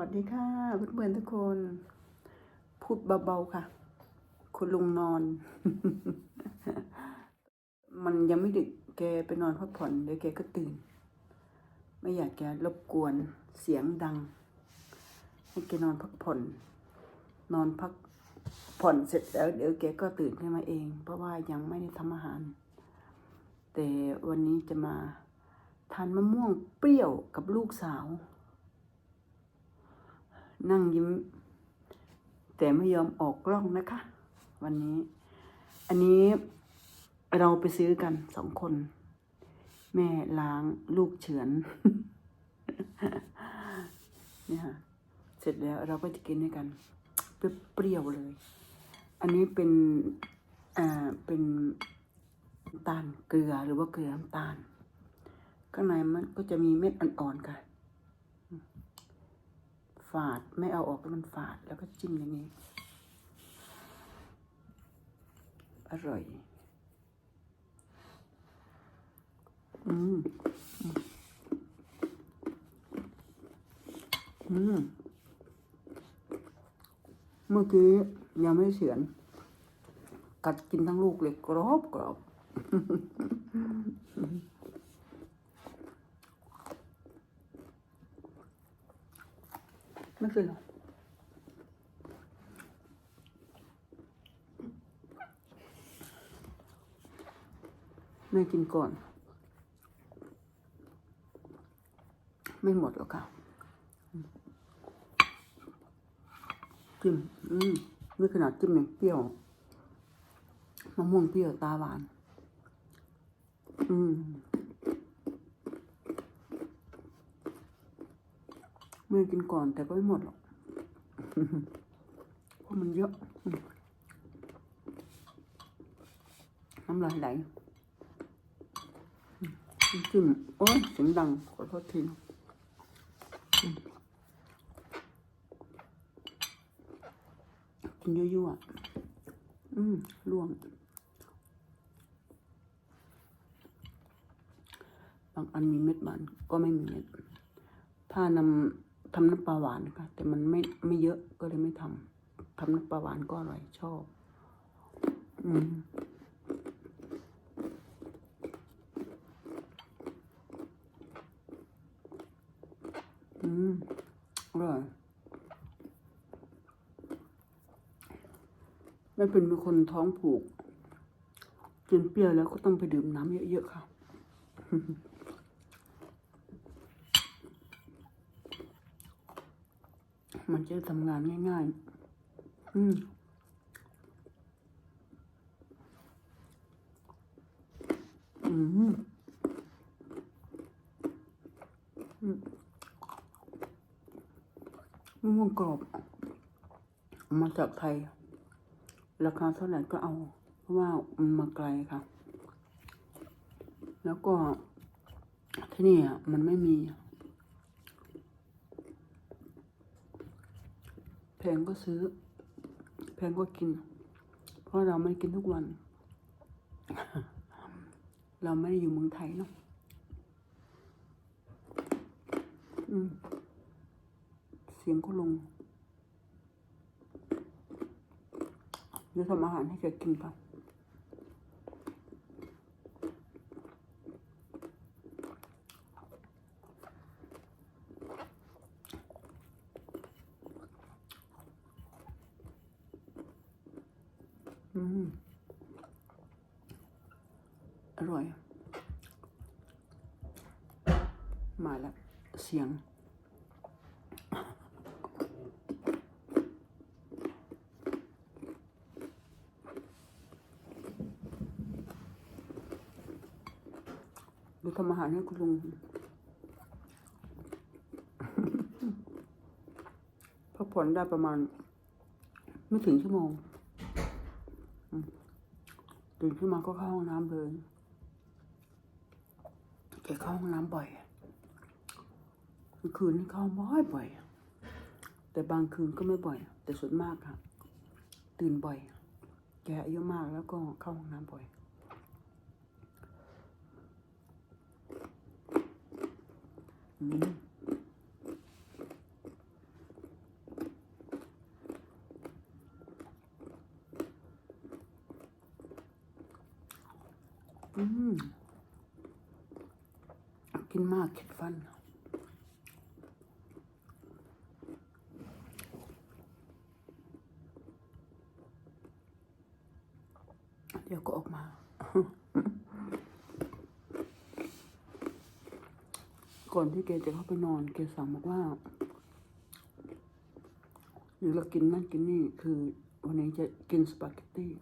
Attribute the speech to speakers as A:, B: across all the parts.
A: วัสดีค่ะเพื่อนๆทุกคน พูดเบาๆค่ะ คุณลุงนอน มันยังไม่ดึกแกไปนอนพักผ่อนเดี๋ยวแกก็ตื่น ไม่อยากแกรบกวนเสียงดัง ให้แกนอนพักผ่อน นอนพักผ่อนเสร็จแล้วเดี๋ยวแกก็ตื่นขึ้นมาเอง เพราะว่ายังไม่ได้ทำอาหาร แต่วันนี้จะมาทานมะม่วงเปรี้ยวกับลูกสาว นั่งยิ้ม แต่ไม่ยอมออกกล้องนะคะ วันนี้ อันนี้เราไปซื้อกันสองคน แม่ล้างลูกเฉือนเนี่ยค่ะเสร็จแล้วเราก็จะกินด้วยกันเปรี้ยวเลย อันนี้เป็นอ่าเป็นตาลเกลือหรือว่าเกลือน้ำตาล ข้างในมันก็จะมีเม็ดอ่อนๆค่ะ ฝาด ไม่เอาออกแล้วมันฝาด แล้วก็จิ้มอย่างนี้ อร่อย อืม อืม เมื่อกี้ยังไม่เฉือนกัดกินทั้งลูกเลยกรอบกรอบ ไม่เป็นหรอกแม่กินก่อน ไม่หมดหรอกค่ะจิ้มอืมนี่ขนาดจิ้มยังเปรี้ยวมะม่วงเปรี้ยวตาหวาน อืม แม่กินก่อนแต่ก็ไม่หมดหรอกเพราะมันเยอะ น้ำลายไหลจิ้มโอ้ยเสียงดัง ขอโทษทีกินยั่วๆ อืมล่วง บางอันมีเม็ดมันก็ไม่มีเม็ด ถ้านำ ทำน้ำปลาหวานค่ะแต่มันไม่ไม่เยอะก็เลยไม่ทำทำน้ำปลาหวานก็อร่อยชอบ อืมอืมอร่อยแม่เป็นเป็นคนท้องผูกกินเปรี้ยวแล้วก็ต้องไปดื่มน้ำเยอะๆค่ะ มันจะทำงานง่ายๆอืมอืมอืมมะม่วงกรอบมาจากไทย ราคาเท่าไหร่ก็เอา เพราะว่ามันมาไกลค่ะ แล้วก็ที่นี่อะมันไม่มี แพงก็ซื้อ แพงก็กิน เพราะเราไม่ได้กินทุกวัน เราไม่ได้อยู่เมืองไทยเนาะเสียงก็ลงเดี๋ยวทำอาหารให้แกกินค่ะ อืมอร่อย มาแล้ว เสียง ดูทำอาหารให้คุณลุงพักผ่อนได้ประมาณ ไม่ถึงชั่วโมง ตื่นขึ้นมาก็เข้าห้องน้ำเลยแกเข้าห้องน้ำบ่อยคืนนี่เข้าบ่อยบ่อย แต่บางคืนก็ไม่บ่อย แต่ส่วนมากค่ะตื่นบ่อย แกอายุมากแล้วก็เข้าห้องน้ำบ่อยอืมินมากเข็ดฟัน เดี๋ยวก็ออกมา ก่อนที่แกจะเข้าไปนอนแกสั่งบอกว่าหรือเรากินนั่นกินนี่คือวันนี้จะกินสปาเกตตี้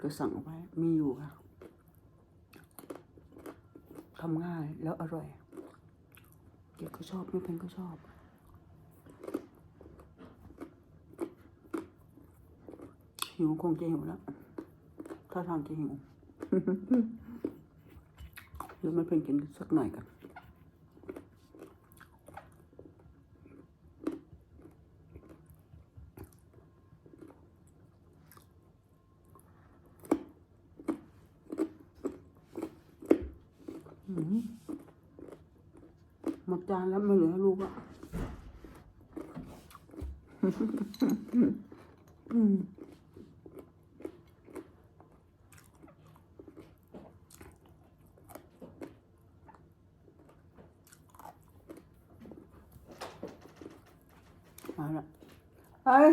A: ก็สั่งเอาไว้มีอยู่ค่ะ ทำง่ายแล้วอร่อย เกก็ชอบไม่เป็นก็ชอบ หิวคงจะหิวแล้ว ถ้าทางจะหิวเดี๋ยวไม่เป็นกินสักหน่อยกัน อืมหมด จานแล้วไม่เหลือให้ลูกอะอืมมาละเอ้ย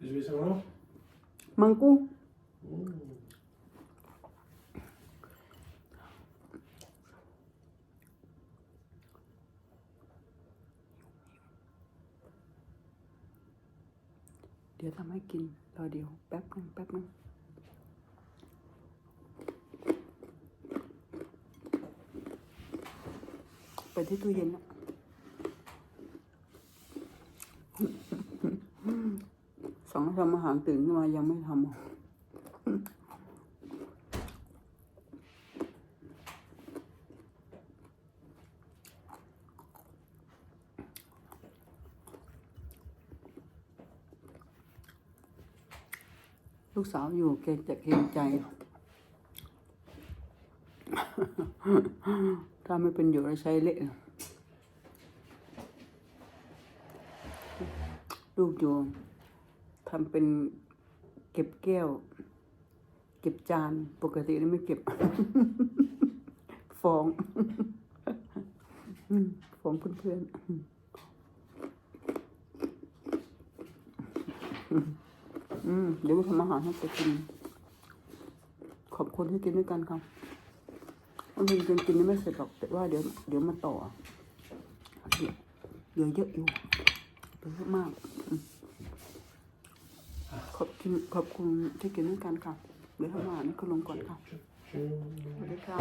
B: Dus wie is er nog?
A: มังกู เดี๋ยวทำให้กินรอเดี๋ยวแป๊บนึงแป๊บนึงไปที่ตู้เย็นนะสองทำอาหารตื่นขึ้นมายังไม่ทำอะ ลูกสาวอยู่แกจะเกรงใจ ถ้าไม่เป็นอยู่แล้วใช้เละลูกอยู่ทำเป็นเก็บแก้ว เก็บจานปกติไม่เก็บ ฟ้องฟ้องเพื่อนๆ อืม เดี๋ยวทำอาหารให้แกกิน ขอบคุณที่กินด้วยกันครับวันนี้ยังกินไม่เสร็จหรอก แต่ว่าเดี๋ยวเดี๋ยวมาต่อเดี๋ยวเยวเยอะอยู่เยอะมาก ขอบคุณขอบคุณที่กินด้วยกันค่ะเดี๋ยวทำอาหารให้คุณลงก่อนค่ะสวัสดีค่ะ